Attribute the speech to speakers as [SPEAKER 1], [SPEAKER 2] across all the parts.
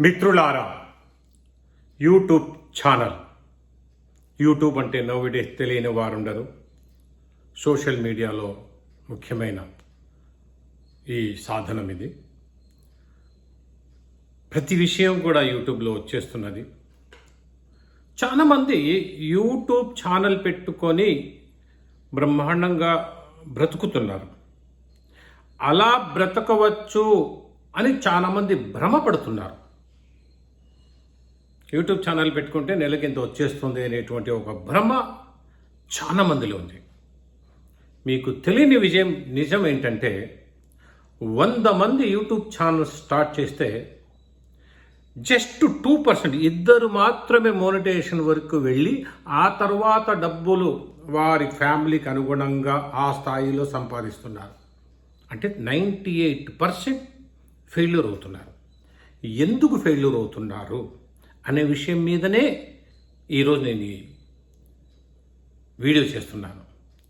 [SPEAKER 1] మిత్రులారా YouTube channel. YouTube అంటే నవ్విడే తెలియని వారుండరు. సోషల్ మీడియాలో ముఖ్యమైన ఈ సాధనం ఇది. ప్రతి విషయం కూడా యూట్యూబ్లో వచ్చేస్తున్నది. చాలామంది యూట్యూబ్ ఛానల్ పెట్టుకొని బ్రహ్మాండంగా బ్రతుకుతున్నారు. అలా బ్రతకవచ్చు అని చాలామంది భ్రమపడుతున్నారు. యూట్యూబ్ ఛానల్ పెట్టుకుంటే నెలకి ఇంత వచ్చేస్తుంది అనేటువంటి ఒక భ్రమ చాలా మందిలో ఉంది. మీకు తెలియని విజయం నిజం ఏంటంటే వంద మంది యూట్యూబ్ ఛానల్ స్టార్ట్ చేస్తే జస్ట్ టూ పర్సెంట్ ఇద్దరు మాత్రమే మోనిటేషన్ వరకు వెళ్ళి ఆ తర్వాత డబ్బులు వారి ఫ్యామిలీకి అనుగుణంగా ఆ స్థాయిలో సంపాదిస్తున్నారు. అంటే నైంటీ ఎయిట్ పర్సెంట్ ఫెయిల్యూర్ అవుతున్నారు. ఎందుకు ఫెయిల్యూర్ అవుతున్నారు? అనే విషయం మీదనే ఈరోజు నేను ఈ వీడియో చేస్తున్నాను.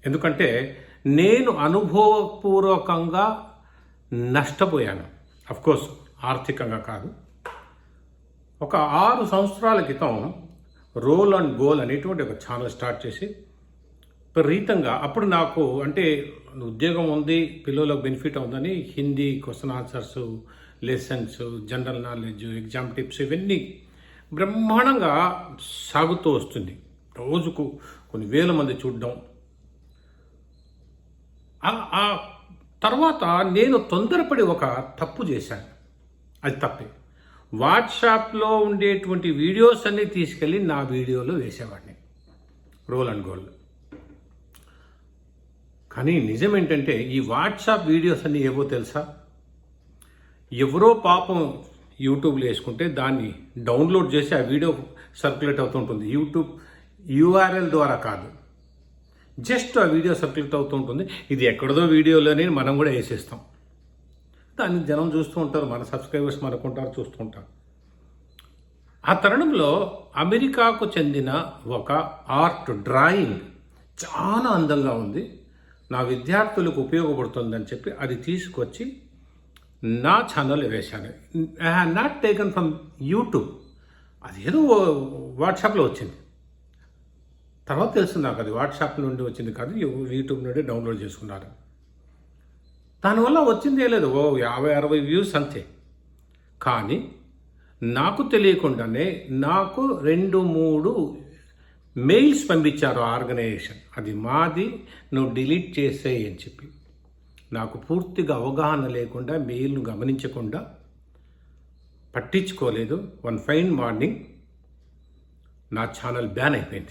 [SPEAKER 1] ఎందుకంటే నేను అనుభవపూర్వకంగా నష్టపోయాను. కోర్స్ ఆర్థికంగా కాదు. ఒక ఆరు సంవత్సరాల క్రితం రోల్ అండ్ గోల్ అనేటువంటి ఒక ఛానల్ స్టార్ట్ చేసి విపరీతంగా అప్పుడు నాకు అంటే ఉద్యోగం ఉంది పిల్లలకు బెనిఫిట్ ఉందని Hindi question answers lessons general knowledge exam tips ఇవన్నీ బ్రహ్మాండంగా సాగుతూ వస్తుంది. రోజుకు కొన్ని వేల మంది చూడడం. ఆ- తర్వాత నేను తొందరపడి ఒక తప్పు చేశాను. అది తప్పే. వాట్సాప్లో ఉండేటువంటి వీడియోస్ అన్నీ తీసుకెళ్ళి నా వీడియోలో వేసేవాడిని. రోల్ అండ్ గోల్ కానీ నిజం ఏంటంటే ఈ వాట్సాప్ వీడియోస్ అన్నీ ఏవో తెలుసా? ఎవరో పాపం యూట్యూబ్లో వేసుకుంటే దాన్ని డౌన్లోడ్ చేసి ఆ వీడియో సర్క్యులేట్ అవుతుంటుంది. యూట్యూబ్ యూఆర్ఎల్ ద్వారా కాదు. జస్ట్ ఆ వీడియో సర్క్యులేట్ అవుతూ ఉంటుంది ఇది ఎక్కడదో వీడియోలోనే మనం కూడా వేసేస్తాం. దాన్ని జనం చూస్తూ ఉంటారు మన సబ్స్క్రైబర్స్ మనకుంటారు చూస్తూ ఉంటారు. ఆ తరుణంలో అమెరికాకు చెందిన ఒక ఆర్ట్ డ్రాయింగ్ చాలా అందంగా ఉంది. నా విద్యార్థులకు ఉపయోగపడుతుందని చెప్పి అది తీసుకొచ్చి నా ఛానల్ వేశాను I have not taken from YouTube అది ఏదో వాట్సాప్లో వచ్చింది. తర్వాత తెలుసు నాకు అది వాట్సాప్ నుండి వచ్చింది కాదు యూట్యూబ్ నుండి డౌన్లోడ్ చేసుకున్నారు దానివల్ల వచ్చింది ఏ లేదు. ఓ యాభై అరవై వ్యూస్ అంతే. కానీ నాకు తెలియకుండానే నాకు రెండు మూడు మెయిల్స్ పంపించారు ఆర్గనైజేషన్. అది మాది నువ్వు డిలీట్ చేసేయని అని చెప్పి. నాకు పూర్తిగా అవగాహన లేకుండా మెయిల్ను గమనించకుండా పట్టించుకోలేదు. వన్ ఫైన్ మార్నింగ్ నా ఛానల్ బ్యాన్ అయిపోయింది.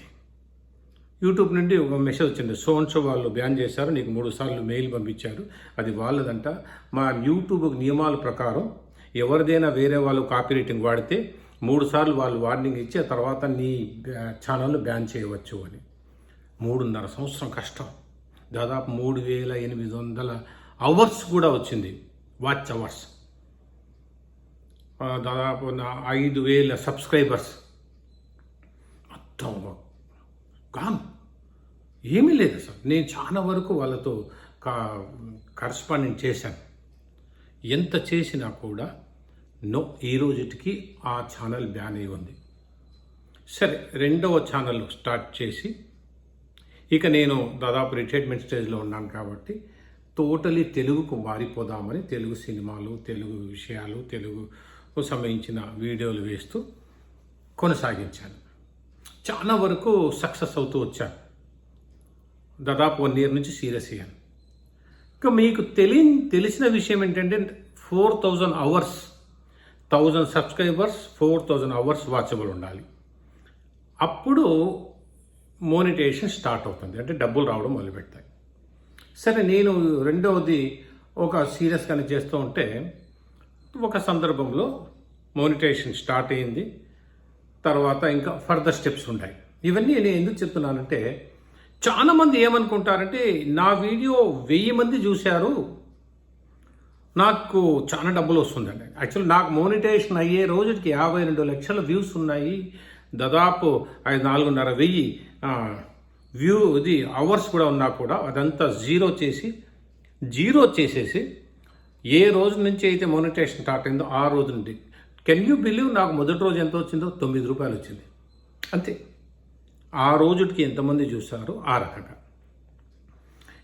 [SPEAKER 1] యూట్యూబ్ నుండి ఒక మెసేజ్ వచ్చింది. సోన్సో సో వాళ్ళు బ్యాన్ చేశారు నీకు మూడు సార్లు మెయిల్ పంపించారు అది వాళ్ళదంట. మా యూట్యూబ్ నియమాల ప్రకారం ఎవరిదైనా వేరే వాళ్ళు కాపీ రైటింగ్ వాడితే మూడు సార్లు వాళ్ళు వార్నింగ్ ఇచ్చి ఆ తర్వాత నీ ఛానల్ బ్యాన్ చేయవచ్చు అని. మూడున్నర సంవత్సరం కష్టం. దాదాపు మూడు వేల ఎనిమిది వందల అవర్స్ కూడా వచ్చింది వాచ్ అవర్స్. దాదాపు నా ఐదు వేల సబ్స్క్రైబర్స్. మొత్తం కాను ఏమీ లేదు అసలు నేను చాలా వరకు వాళ్ళతో కా కరస్పాండెంట్ చేశాను. ఎంత చేసినా కూడా నో ఈ రోజుకి ఆ ఛానల్ బ్యాన్ అయి ఉంది. సరే రెండవ ఛానల్ స్టార్ట్ చేసి ఇక నేను దాదాపు రిటైర్మెంట్ స్టేజ్లో ఉన్నాను కాబట్టి టోటలీ తెలుగుకు మారిపోదామని తెలుగు సినిమాలు తెలుగు విషయాలు తెలుగుకు సంబంధించిన వీడియోలు వేస్తూ కొనసాగించాను. చాలా వరకు సక్సెస్ అవుతూ వచ్చాను. దాదాపు వన్ ఇయర్ నుంచి సీరియస్ అయ్యాను. ఇంకా మీకు తెలియ తెలిసిన విషయం ఏంటంటే four thousand hours thousand subscribers four thousand hours watchable ఉండాలి. అప్పుడు మోనిటేషన్ స్టార్ట్ అవుతుంది. అంటే డబ్బులు రావడం మొదలుపెడతాయి. సరే నేను రెండవది ఒక సీరియస్గానే చేస్తూ ఉంటే ఒక సందర్భంలో మోనిటేషన్ స్టార్ట్ అయింది. తర్వాత ఇంకా ఫర్దర్ స్టెప్స్ ఉంటాయి ఇవన్నీ నేను ఎందుకు చెప్తున్నానంటే చాలా మంది ఏమనుకుంటారంటే నా వీడియో వెయ్యి మంది చూశారు నాకు చాలా డబ్బులు వస్తుందండి. యాక్చువల్ నాకు మోనిటైజేషన్ అయ్యే రోజుకి యాభై రెండు లక్షల వ్యూస్ ఉన్నాయి. దాదాపు ఐదు నాలుగున్నర వెయ్యి వ్యూ ఇది అవర్స్ కూడా ఉన్నా కూడా అదంతా జీరో చేసి జీరో చేసేసి ఏ రోజు నుంచి అయితే మోనిటేషన్ స్టార్ట్ అయిందో ఆ రోజు నుండి. కెన్ యూ బిలీవ్ నాకు మొదటి రోజు ఎంత వచ్చిందో? తొమ్మిది రూపాయలు వచ్చింది. అంతే. ఆ రోజుకి ఎంతమంది చూశారు? ఆ రకంగా.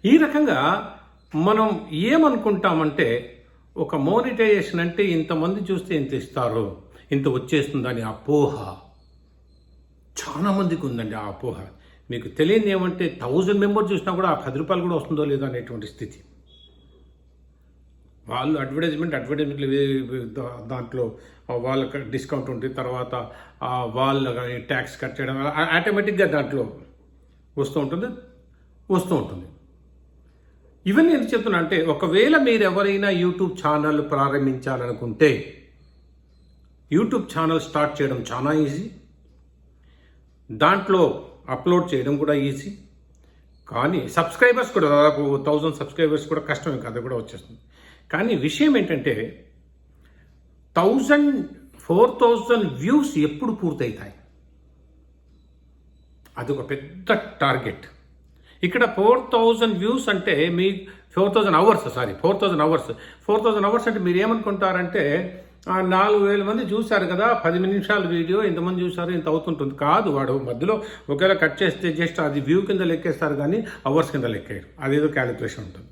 [SPEAKER 1] ఈ రకంగా మనం ఏమనుకుంటామంటే ఒక మోనిటైజేషన్ అంటే ఇంతమంది చూస్తే ఇంత ఇస్తారు ఇంత వచ్చేస్తుందని అపోహ. చాలా మందికి ఉందండి ఆ అపోహ. మీకు తెలియని ఏమంటే థౌజండ్ మెంబర్ చూసినా కూడా ఆ పది రూపాయలు కూడా వస్తుందో లేదో అనేటువంటి స్థితి. వాళ్ళు అడ్వర్టైజ్మెంట్ అడ్వర్టైజ్మెంట్లు దాంట్లో వాళ్ళకి డిస్కౌంట్ ఉంటుంది తర్వాత ఆ వాళ్ళ ట్యాక్స్ కట్ చేయడం ఆటోమేటిక్గా దాంట్లో వస్తూ ఉంటుంది వస్తూ ఉంటుంది. ఇవన్నీ ఎందుకు చెప్తున్నా అంటే ఒకవేళ మీరు ఎవరైనా యూట్యూబ్ ఛానల్ ప్రారంభించాలనుకుంటే యూట్యూబ్ ఛానల్ స్టార్ట్ చేయడం చాలా ఈజీ. దాంట్లో అప్లోడ్ చేయడం కూడా ఈజీ. కానీ సబ్స్క్రైబర్స్ కూడా దాదాపు థౌజండ్ సబ్స్క్రైబర్స్ కూడా కష్టమే కాదు కూడా వచ్చేస్తుంది. కానీ విషయం ఏంటంటే థౌజండ్ ఫోర్ థౌజండ్ వ్యూస్ ఎప్పుడు పూర్తవుతాయి అది ఒక పెద్ద టార్గెట్. ఇక్కడ ఫోర్ థౌజండ్ వ్యూస్ అంటే మీ four thousand hours sorry four thousand hours. Four thousand hours అంటే మీరు ఏమనుకుంటారంటే నాలుగు వేల మంది చూశారు కదా పది నిమిషాల వీడియో ఇంతమంది చూశారు ఇంత అవుతుంటుంది. కాదు వాడు మధ్యలో ఒకవేళ కట్ చేస్తే జస్ట్ అది వ్యూ కింద లెక్కేస్తారు కానీ అవర్స్ కింద లెక్కేయరు. అదేదో క్యాలిక్యులేషన్ ఉంటుంది.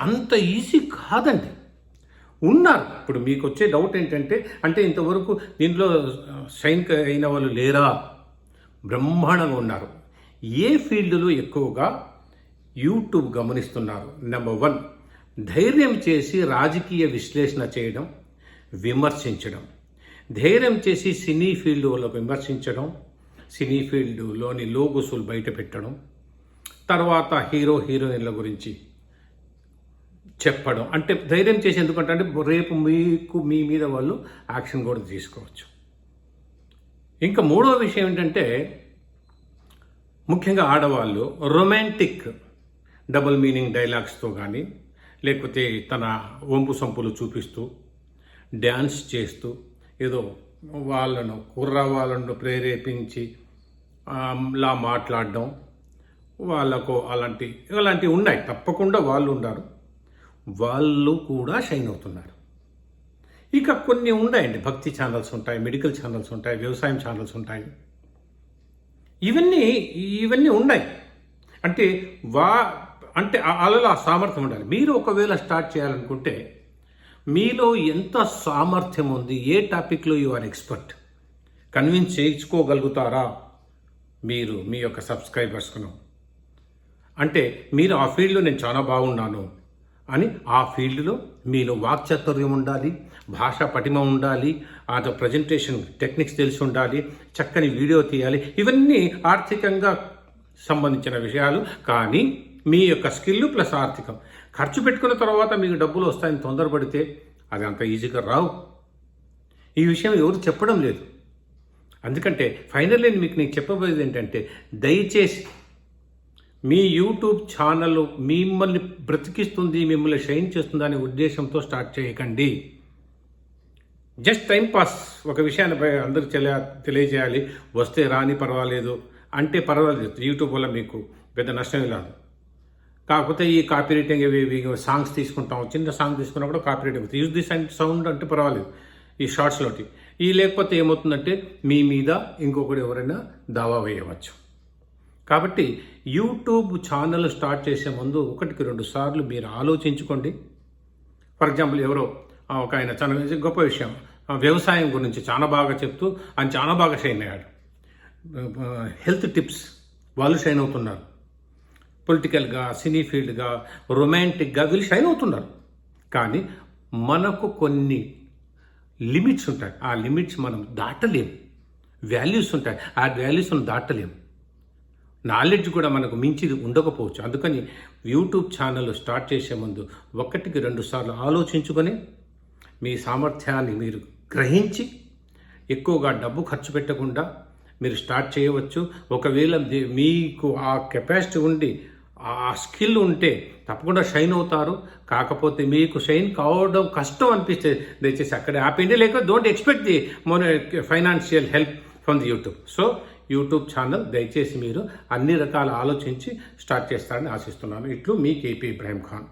[SPEAKER 1] అంత ఈజీ కాదండి. ఉన్నారు. ఇప్పుడు మీకు వచ్చే డౌట్ ఏంటంటే అంటే ఇంతవరకు దీంట్లో సైనిక అయిన వాళ్ళు లేరా? బ్రహ్మాండంగా ఉన్నారు. ఏ ఫీల్డ్లో ఎక్కువగా యూట్యూబ్ గమనిస్తున్నారు? Number one. ధైర్యం చేసి రాజకీయ విశ్లేషణ చేయడం విమర్శించడం. ధైర్యం చేసి సినీ ఫీల్డ్లో విమర్శించడం సినీ ఫీల్డ్లోని లోగుసులు బయట పెట్టడం తర్వాత హీరో హీరోయిన్ల గురించి చెప్పడం. అంటే ధైర్యం చేసి ఎందుకంటే అంటే రేపు మీకు మీ మీద వాళ్ళు యాక్షన్ కూడా తీసుకోవచ్చు. ఇంకా మూడో విషయం ఏంటంటే ముఖ్యంగా ఆడవాళ్ళు రొమాంటిక్ డబుల్ మీనింగ్ డైలాగ్స్తో కానీ లేకపోతే తన వంపు సంపులు చూపిస్తూ డ్యాన్స్ చేస్తూ ఏదో వాళ్ళను కుర్ర వాళ్ళను ప్రేరేపించి లా మాట్లాడడం వాళ్ళకు అలాంటి అలాంటివి ఉన్నాయి. తప్పకుండా వాళ్ళు ఉన్నారు. వాళ్ళు కూడా షైన్ అవుతున్నారు. ఇక కొన్ని ఉన్నాయండి. భక్తి ఛానల్స్ ఉంటాయి మెడికల్ ఛానల్స్ ఉంటాయి వ్యవసాయం ఛానల్స్ ఉంటాయి. ఇవన్నీ ఇవన్నీ ఉన్నాయి. అంటే వా అంటే ఆ- అలలో ఆ సామర్థ్యం ఉండాలి. మీరు ఒకవేళ స్టార్ట్ చేయాలనుకుంటే మీలో ఎంత సామర్థ్యం ఉంది ఏ టాపిక్లో యు ఆర్ ఎక్స్పర్ట్ కన్విన్స్ చేయించుకోగలుగుతారా మీరు మీ యొక్క సబ్స్క్రైబర్స్కును అంటే మీరు ఆ ఫీల్డ్లో నేను చాలా బాగున్నాను అని ఆ ఫీల్డ్లో మీలో వాక్చాతుర్యం ఉండాలి భాషా పటిమ ఉండాలి ఆ ప్రజెంటేషన్ టెక్నిక్స్ తెలిసి ఉండాలి చక్కని వీడియో తీయాలి ఇవన్నీ ఆర్థికంగా సంబంధించిన విషయాలు. కానీ మీ యొక్క స్కిల్ ప్లస్ ఆర్థికం. ఖర్చు పెట్టుకున్న తర్వాత మీకు డబ్బులు వస్తాయని తొందరపడితే అది అంత ఈజీగా రావు. ఈ విషయం ఎవరు చెప్పడం లేదు. అందుకంటే ఫైనల్లీ మీకు నేను చెప్పబోయేది ఏంటంటే దయచేసి మీ యూట్యూబ్ ఛానల్ మిమ్మల్ని బ్రతికిస్తుంది మిమ్మల్ని షైన్ చేస్తుంది అనే ఉద్దేశంతో స్టార్ట్ చేయకండి. Just time pass. ఒక విషయాన్ని అందరికి తెలియ తెలియజేయాలి. వస్తే రాని పర్వాలేదు. అంటే పర్వాలేదు. యూట్యూబ్ వల్ల మీకు పెద్ద నష్టం లేదు కాకపోతే ఈ కాపీ రైటింగ్ ఇవి సాంగ్స్ తీసుకుంటాం. చిన్న సాంగ్ తీసుకున్నా కూడా copy writing use this and sound అంటే పర్వాలేదు ఈ షార్ట్స్లోటి ఈ లేకపోతే ఏమవుతుందంటే మీ మీద ఇంకొకటి ఎవరైనా దావా వేయవచ్చు. కాబట్టి యూట్యూబ్ ఛానల్ స్టార్ట్ చేసే ముందు ఒకటికి రెండు సార్లు మీరు ఆలోచించుకోండి. ఫర్ ఎగ్జాంపుల్ ఎవరో ఒక ఆయన చాలా గొప్ప విషయం. వ్యవసాయం గురించి చాలా బాగా చెప్తూ ఆయన చాలా బాగా షైన్ అయ్యాడు. Health tips. వాళ్ళు షైన్ అవుతున్నారు. పొలిటికల్గా సినీ ఫీల్డ్గా రొమాంటిక్గా వీళ్ళు షైన్ అవుతున్నారు. కానీ మనకు కొన్ని లిమిట్స్ ఉంటాయి. ఆ లిమిట్స్ మనం దాటలేం. వాల్యూస్ ఉంటాయి. ఆ వాల్యూస్ మనం దాటలేం. నాలెడ్జ్ కూడా మనకు మించిది ఉండకపోవచ్చు. అందుకని యూట్యూబ్ ఛానల్ స్టార్ట్ చేసే ముందు ఒకటికి రెండు సార్లు ఆలోచించుకొని మీ సామర్థ్యాన్ని మీరు గ్రహించి ఎక్కువగా డబ్బు ఖర్చు పెట్టకుండా మీరు స్టార్ట్ చేయవచ్చు. ఒకవేళ మీకు ఆ కెపాసిటీ ఉండి ఆ స్కిల్ ఉంటే తప్పకుండా షైన్ అవుతారు. కాకపోతే మీకు షైన్ కావడం కష్టం అనిపిస్తే దయచేసి అక్కడే ఆపండి లేక డోంట్ ఎక్స్పెక్ట్ ది మన financial help from the YouTube so YouTube channel దయచేసి మీరు అన్ని రకాల ఆలోచించి స్టార్ట్ చేస్తారని ఆశిస్తున్నాను. ఇట్లు మీ కేపీ ఇబ్రాహీం ఖాన్